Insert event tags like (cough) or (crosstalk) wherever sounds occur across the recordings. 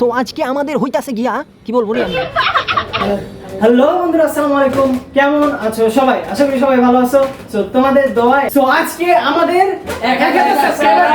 তো আজকে আমাদের হইতাছে গিয়া কি বলব রে আমি? হ্যালো বন্ধুরা আসসালামু আলাইকুম। কেমন আছো সবাই? আশা করি সবাই ভালো আছো। তো তোমাদের দোয়ায় তো আজকে আমাদের এক হাজার সাবস্ক্রাইবার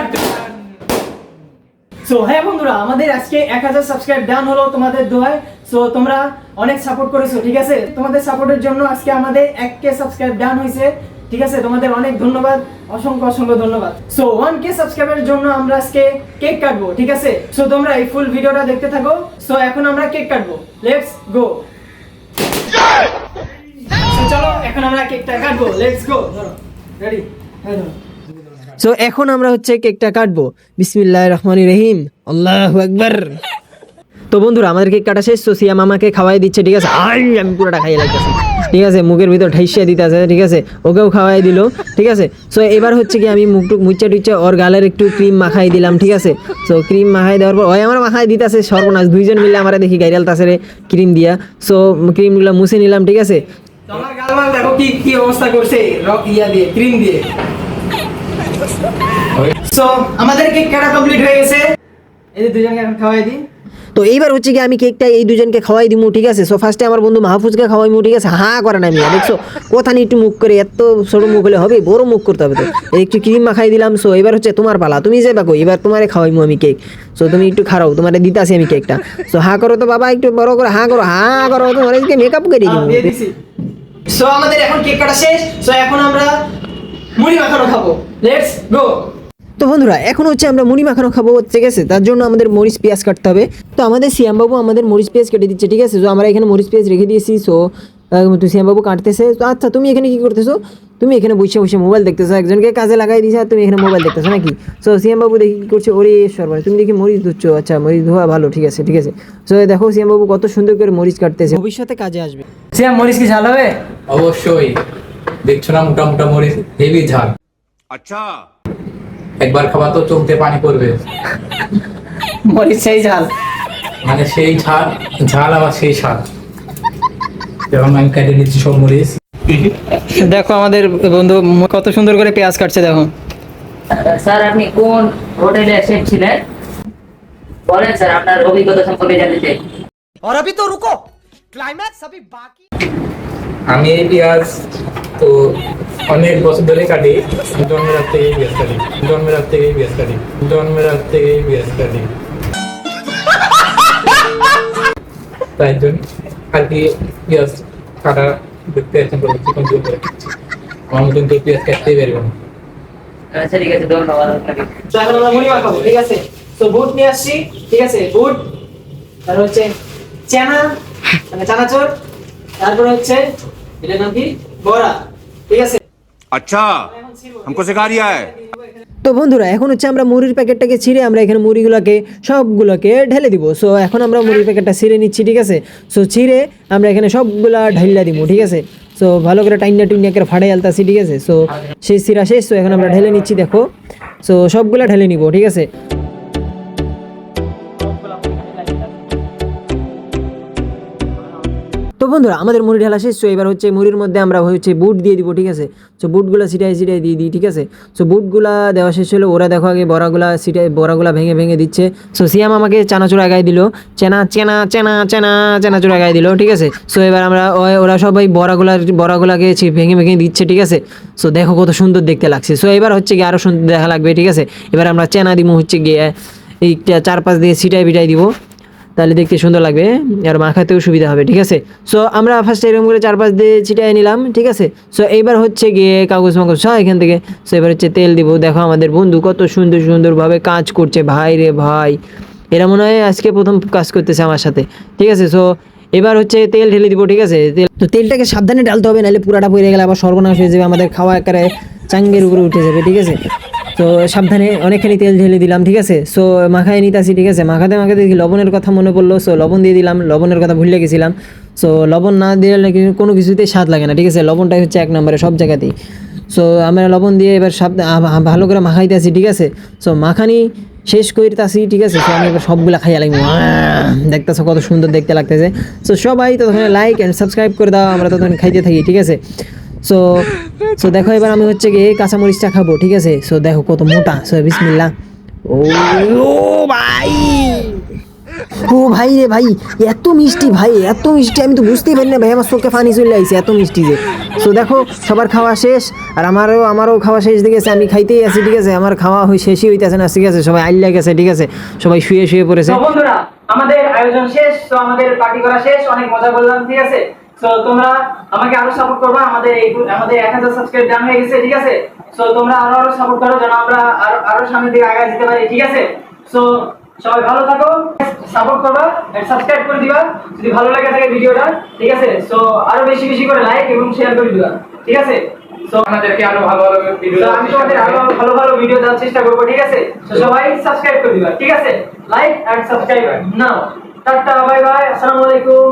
সো হ্যাঁ বন্ধুরা আমাদের আজকে এক হাজার সাবস্ক্রাইব ডান হলো তোমাদের দোয়ায়। সো তোমরা অনেক সাপোর্ট করেছ ঠিক আছে? তোমাদের সাপোর্টের জন্য আজকে আমাদের এক কে সাবস্ক্রাইব ডান হয়েছে ঠিক আছে? তোমাদের অনেক ধন্যবাদ, অসংখ্য অসংখ্য ধন্যবাদ। সো ওয়ান কে সাবস্ক্রাইবের জন্য আমরা আজকে কেক কাটবো, ঠিক আছে? সো তোমরা এই ফুল ভিডিওটা দেখতে থাকো। সো এখন আমরা কেক কাটবো। লেটস গো চলো, এখন আমরা কেকটা কাটবো। লেটস গো রেডি সো এখন আমরা হচ্ছে কেকটা কাটবো। বিসমিল্লাহ রহমান রহিম। আল্লাহ একবার তো বন্ধুরা, আমাদের কেক কাটা শেষ। তো সিয়াম আমাকে খাওয়াই দিচ্ছে, ঠিক আছে? আমি পুরোটা খাইয়ে লাগতেছি ঠিক আছে মুখের ভিতর ঠাইসিয়া দিতে আছে ঠিক আছে? ওকেও খাওয়াই দিল ঠিক আছে? সো এবার হচ্ছে কি আমি মুখ টুক মুচ্চা টুচ্চা ওর গালের একটু ক্রিম মাখাই দিলাম ঠিক আছে? সো ক্রিম মাখাই দেওয়ার পর ওই আমার মাখাই দিতেছে সর্বনাশ দুইজন মিলে আমরা দেখি গাইরাল তাসে ক্রিম দিয়া। সো ক্রিমগুলো মুছে নিলাম ঠিক আছে? তোমার গালমাল দেখো কি কি অবস্থা করছে রক ইয়া দিয়ে ক্রিম দিয়ে। (laughs) সো আমাদের কেক কাটা কমপ্লিট হয়ে গেছে। এই যে দুজনকে এখন খাওয়াই দিই। তো এইবার হচ্ছে কি আমি কেকটা এই দুজনকে খাওয়াই দিমু, ঠিক আছে? সো ফার্স্টে আমার বন্ধু মাহফুজকে খাওয়াইমু, ঠিক আছে? হা করে না আমি দেখছ? কথা নিয়ে একটু মুখ করে, এত ছোট মুখ হলে হবে বড় মুখ করতে হবে তো। একটু ক্রিম মাখাই দিলাম সো এবার হচ্ছে তোমার পালা, তুমি যে বাকো এবার তোমারে খাওয়াইমু আমি কেক। সো তুমি একটু খারাও, তোমারে দিতে আসি আমি কেকটা। সো হা করো তো বাবা, একটু বড় করে হা করো হা করো, তোমার মেকআপ করে দিছি। সো আমাদের এখন কেক কাটা শেষ সো এখন আমরা মুড়ি মাখানো খাব। লেটস গো তো বন্ধুরা এখন হচ্ছে আমরা মুড়ি মাখানো খাব ঠিক আছে? তার জন্য আমাদের মরিচ পেঁয়াজ কাটতে হবে। তো আমাদের সিয়ামবাবু আমাদের মরিচ পেঁয়াজ কেটে দিচ্ছে ঠিক আছে? তো আমরা এখানে মরিচ পেঁয়াজ রেখে দিয়েছি সো সিয়ামবাবু কাটতেছে। তো আচ্ছা তুমি এখানে কি করতেছো? তুমি এখানে বসে বসে মোবাইল দেখতেছো একজনকে কাজে লাগাই দিয়েছে আর তুমি এখানে মোবাইল দেখতেছো নাকি? সো সিএমবাবু দেখি কি করছে ওরে সর্বাই তুমি দেখি মরিচ ধুচ্ছ আচ্ছা মরিচ ধোয়া ভালো ঠিক আছে ঠিক আছে। সো দেখো সিএমবাবু কত সুন্দর করে মরিচ কাটতেছে। ভবিষ্যতে কাজে আসবে। সিএম মরিচ কি ঝাল হবে? অবশ্যই। দেখছ না মোটা মোটা মরিচ? হেভি ঝাল। আচ্ছা। একবার খাওয়া তো চোখতে পানি পড়বে। মরিচ সেই ঝাল। মানে সেই ঝাল ঝাল আবার সেই স্বাদ। যখন আমি কেটে নিচ্ছি সব মরিচ। দেখো আমাদের বন্ধু কত সুন্দর করে পেঁয়াজ কাটছে দেখো। স্যার আপনি কোন হোটেলে এসেছিলেন? বলেন স্যার আপনার অভিজ্ঞতা সম্পর্কে জানতে চাই। আমি এই পেঁয়াজ তো অনেক বছর ধরে কাটি। জন্মের রাত থেকেই পেঁয়াজ কাটি। জন্মের রাত থেকেই পেঁয়াজ কাটি। জন্মের রাত থেকেই পেঁয়াজ কাটি। তাই জন্য আর কি পেঁয়াজ কাটা দেখতে এখন চিকন চিকন করে আমার মতন কেউ পেঁয়াজ কাটতেই পারবে না। আচ্ছা ঠিক আছে ধন্যবাদ আপনাকে। তো এখন আমরা মুড়ি মাখাবো ঠিক আছে? তো বুট নিয়ে আসছি ঠিক আছে? বুট তারপর হচ্ছে চানা মানে চানাচুর তারপর হচ্ছে এটার নাম কি? বড়া ঠিক আছে? अच्छा हमको सिखा रिया है তো বন্ধুরা এখন হচ্ছে আমরা মুড়ির প্যাকেটটাকে ছিঁড়ে আমরা এখানে মুড়িগুলোকে সবগুলোকে ঢেলে দিব সো এখন আমরা মুড়ির প্যাকেটটা ছিঁড়ে নিচ্ছি ঠিক আছে সো ছিঁড়ে আমরা এখানে সবগুলা ঢাইলা দিব ঠিক আছে সো ভালো করে টাইনা টুইনা করে ফাটাই আলতাছি ঠিক আছে সো সেই সিরা শেষ তো এখন আমরা ঢেলে নিচ্ছি দেখো সো সবগুলা ঢেলে নিব ঠিক আছে বন্ধুরা, আমাদের মুড়ি ঢালা শেষ, তো এবার হচ্ছে মুড়ির মধ্যে আমরা হচ্ছে বুট দিয়ে দিব, ঠিক আছে? সো বুটগুলো ছিটাই ছিটাই দিয়ে দিই, ঠিক আছে? সো বুটগুলা দেওয়া শেষ হলো, ওরা দেখো আগে বড়াগুলা ছিটাই, বড়াগুলা ভেঙে ভেঙে দিচ্ছে। সো সিয়াম আমাকে চানাচুর আগায় দিল। চেনা চেনা চেনা চেনা, চেনাচুর আগায় দিল, ঠিক আছে? সো এবার আমরা ওরা সবাই বড়াগুলা বড়াগুলাকে ভেঙে ভেঙে দিচ্ছে, ঠিক আছে? সো দেখো কত সুন্দর দেখতে লাগছে। সো এবার হচ্ছে গিয়ে আরও সুন্দর দেখা লাগবে, ঠিক আছে? এবার আমরা চেনা দিব হচ্ছে গিয়ে এইটা চার পাঁচ দিয়ে ছিটাই বিটাই দিব। তাহলে দেখতে সুন্দর লাগবে। আর মাখাতেও সুবিধা হবে, ঠিক আছে? সো আমরা ফার্স্ট এরকম করে চারপাশ দিয়ে ছিটাই নিলাম, ঠিক আছে? সো এইবার হচ্ছে গিয়ে কাগজ মাগজ সব এখান থেকে সো এবার হচ্ছে তেল দিব। দেখো আমাদের বন্ধু কত সুন্দর সুন্দরভাবে কাজ করছে, ভাই রে ভাই। এরা মনে হয় আজকে প্রথম কাজ করতেছে আমার সাথে, ঠিক আছে? সো এবার হচ্ছে তেল ঢেলে দিব, ঠিক আছে? তেল তো তেলটাকে সাবধানে ঢালতে হবে, নাহলে পুরাটা পড়ে গেলে আবার সর্বনাশ হয়ে যাবে, আমাদের খাওয়া একেবারে চাঙ্গের উপরে উঠে যাবে, ঠিক আছে? তো সাবধানে অনেকখানি তেল ঢেলে দিলাম, ঠিক আছে? সো মাখায় নিতাছি, ঠিক আছে? মাখাতে মাখাতে দেখি লবণের কথা মনে পড়ল সো লবণ দিয়ে দিলাম, লবণের কথা ভুলে গেছিলাম। সো লবণ না দিলে কোনো কিছুতেই স্বাদ লাগে না, ঠিক আছে? লবণটাই হচ্ছে এক নম্বরে সব জায়গাতেই। সো আমরা লবণ দিয়ে এবার সব ভালো করে মাখাইতেছি, ঠিক আছে? সো মাখানি শেষ করিতাছি, ঠিক আছে? সো আমি এবার সবগুলা খাইয়া লাগবো। দেখতেছো কত সুন্দর দেখতে লাগতেছে। সো সবাই ততক্ষণ লাইক অ্যান্ড সাবস্ক্রাইব করে দাও, আমরা ততক্ষণ খাইতে থাকি, ঠিক আছে? সো সো দেখো এবার আমি হচ্ছে গিয়ে কাঁচামরিচটা খাব, ঠিক আছে? সো দেখো কত মোটা। সো বিসমিল্লা ও ভাই! ও ভাই রে ভাই, এত মিষ্টি ভাই, এত মিষ্টি, আমি তো বুঝতেই পারি না ভাই, আমার চোখে পানি চলে আইছে, এত মিষ্টি যে। সো দেখো, সবার খাওয়া শেষ, আর আমারও আমারও খাওয়া শেষ আছে আমি খাইতেই আছি, ঠিক আছে? আমার খাওয়া হই, শেষই হইতেছে না, ঠিক আছে? সবাই আইল্লা গেছে, ঠিক আছে? সবাই শুয়ে শুয়ে পড়েছে। বন্ধুরা, আমাদের আয়োজন শেষ, তো আমাদের পার্টি করা শেষ, অনেক মজা করলাম, ঠিক আছে? তো তোমরা আমাকে আরও সাপোর্ট করবা। আমাদের এই আমাদের এক হাজার সাবস্ক্রাইব ডান হয়ে গেছে ঠিক আছে? তো তোমরা আরও আরও সাপোর্ট করো যেন আমরা আরও আরও সামনের দিকে আগে যেতে পারি ঠিক আছে? তো সবাই ভালো থাকো সাপোর্ট করবা সাবস্ক্রাইব করে দিবা। যদি ভালো লাগে থাকে ভিডিওটা ঠিক আছে? তো আরও বেশি বেশি করে লাইক এবং শেয়ার করে দিবা ঠিক আছে? তো আমাদেরকে আরও ভালো ভালো ভিডিও আমি তোমাদের আরও ভালো ভালো ভিডিও দেওয়ার চেষ্টা করব ঠিক আছে? তো সবাই সাবস্ক্রাইব করে দিবা ঠিক আছে? Like and subscribe now tata bye bye আসসালামু আলাইকুম।